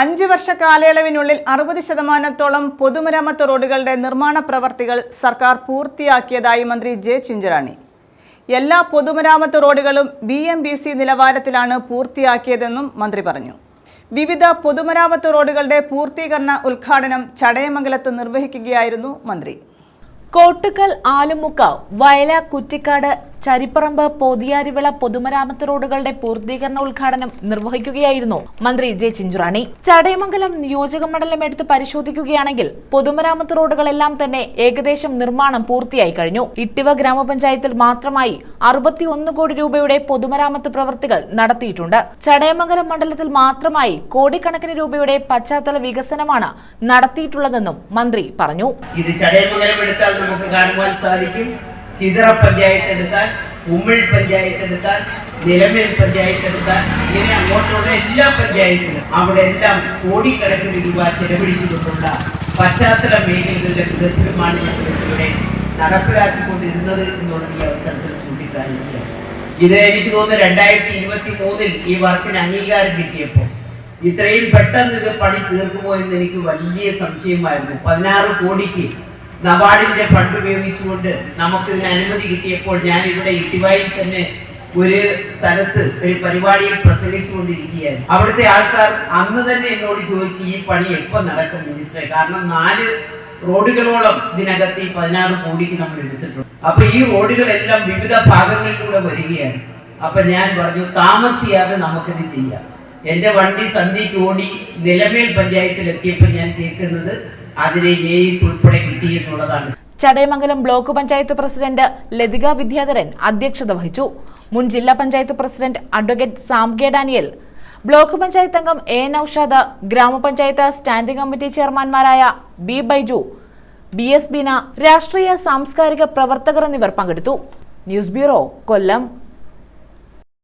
അഞ്ച് വർഷ കാലയളവിനുള്ളിൽ അറുപത് ശതമാനത്തോളം പൊതുമരാമത്ത് റോഡുകളുടെ നിർമ്മാണ പ്രവർത്തികൾ സർക്കാർ പൂർത്തിയാക്കിയതായി മന്ത്രി ജെ ചിഞ്ചറാണി എല്ലാ പൊതുമരാമത്ത് റോഡുകളും ബി എം ബി സി നിലവാരത്തിലാണ് പൂർത്തിയാക്കിയതെന്നും മന്ത്രി പറഞ്ഞു. വിവിധ പൊതുമരാമത്ത് റോഡുകളുടെ പൂർത്തീകരണ ഉദ്ഘാടനം ചടയമംഗലത്ത് നിർവഹിക്കുകയായിരുന്നു മന്ത്രി. കോട്ടുക്കൽ ആലുമുക്ക വയല കുറ്റിക്കാട് ചരിപ്പറമ്പ് പോതിയാരിവിള പൊതുമരാമത്ത് റോഡുകളുടെ പൂർത്തീകരണ ഉദ്ഘാടനം നിർവഹിക്കുകയായിരുന്നു മന്ത്രി ജെ ചിഞ്ചുറാണി. ചടയമംഗലം നിയോജക മണ്ഡലം എടുത്ത് പരിശോധിക്കുകയാണെങ്കിൽ പൊതുമരാമത്ത് റോഡുകളെല്ലാം തന്നെ ഏകദേശം നിർമ്മാണം പൂർത്തിയായി കഴിഞ്ഞു. ഇട്ടിവ ഗ്രാമപഞ്ചായത്തിൽ മാത്രമായി അറുപത്തിയൊന്ന് കോടി രൂപയുടെ പൊതുമരാമത്ത് പ്രവൃത്തികൾ നടത്തിയിട്ടുണ്ട്. ചടയമംഗലം മണ്ഡലത്തിൽ മാത്രമായി കോടിക്കണക്കിന് രൂപയുടെ പശ്ചാത്തല വികസനമാണ് നടത്തിയിട്ടുള്ളതെന്നും മന്ത്രി പറഞ്ഞു. ഇത് ചടയമംഗലം എടുത്താൽ നമുക്ക് കാണുവാൻ സാധിക്കും. ചിതറ പഞ്ചായത്ത് എടുത്താൽ ഉമ്മിൾ പഞ്ചായത്ത് എടുത്താൽ നിലമേൽ പഞ്ചായത്ത് എടുത്താൽ ഇങ്ങനെ അങ്ങോട്ടുള്ള എല്ലാ പഞ്ചായത്തിലും അവിടെ എല്ലാം കോടിക്കണക്കിന് രൂപ ചെലവഴിച്ചുകൊണ്ടുള്ള പശ്ചാത്തല മേഖലകളുടെ വികസനമാണ് ഞങ്ങൾ ഇവിടെ നടപ്പിലാക്കിക്കൊണ്ടിരുന്നത് എന്നുള്ളത് ഈ അവസരത്തിൽ ചൂണ്ടിക്കാണിക്കുകയാണ്. ഇത് എനിക്ക് തോന്നുന്നു രണ്ടായിരത്തി ഇരുപത്തി മൂന്നിൽ ഈ വർക്കിന് അംഗീകാരം കിട്ടിയപ്പോൾ ഇത്രയും പെട്ടെന്ന് ഇത് പണി തീർക്കുമോ എന്ന് എനിക്ക് വലിയ സംശയമായിരുന്നു. പതിനാറ് കോടിക്ക് നബാർഡിന്റെ ഫണ്ട് ഉപയോഗിച്ചുകൊണ്ട് നമുക്ക് ഇതിന് അനുമതി കിട്ടിയപ്പോൾ ഞാൻ ഇവിടെ ഇട്ടിവായിൽ തന്നെ ഒരു സ്ഥലത്ത് ഒരു പരിപാടിയിൽ പ്രസംഗിച്ചുകൊണ്ടിരിക്കുകയായിരുന്നു അവിടുത്തെ ആൾക്കാർ അന്ന് തന്നെ എന്നോട് ചോദിച്ചു ഈ പണി എപ്പോൾ നടക്കും മിനിസ്റ്ററെ കാരണം നാല് റോഡുകളോളം ഇതിനകത്ത് ഈ പതിനാറ് കോടിക്ക് നമ്മൾ എടുത്തിട്ടുണ്ട്. അപ്പൊ ഈ റോഡുകളെല്ലാം വിവിധ ഭാഗങ്ങളിലൂടെ വരികയാണ്. അപ്പൊ ഞാൻ പറഞ്ഞു താമസിയാതെ നമുക്കിത് ചെയ്യാം. എന്റെ വണ്ടി സന്ധ്യയ്ക്ക് ഓടി നിലമേൽ പഞ്ചായത്തിൽ എത്തിയപ്പോൾ ഞാൻ കേൾക്കുന്നത് അതിനെ എസ് ഉൾപ്പെടെ കിട്ടി എന്നുള്ളതാണ് ചടയമംഗലം ബ്ലോക്ക് പഞ്ചായത്ത് പ്രസിഡന്റ് ലതിക വിദ്യാധരൻ അധ്യക്ഷത വഹിച്ചു. മുൻ ജില്ലാ panchayat president advocate സാംഗേ Daniel block panchayat അംഗം എ നൌഷാദ് ഗ്രാമപഞ്ചായത്ത് standing committee ചെയർമാൻമാരായ B Baiju B S Beena രാഷ്ട്രീയ സാംസ്കാരിക പ്രവർത്തകർ എന്നിവർ പങ്കെടുത്തു. News bureau Kollam.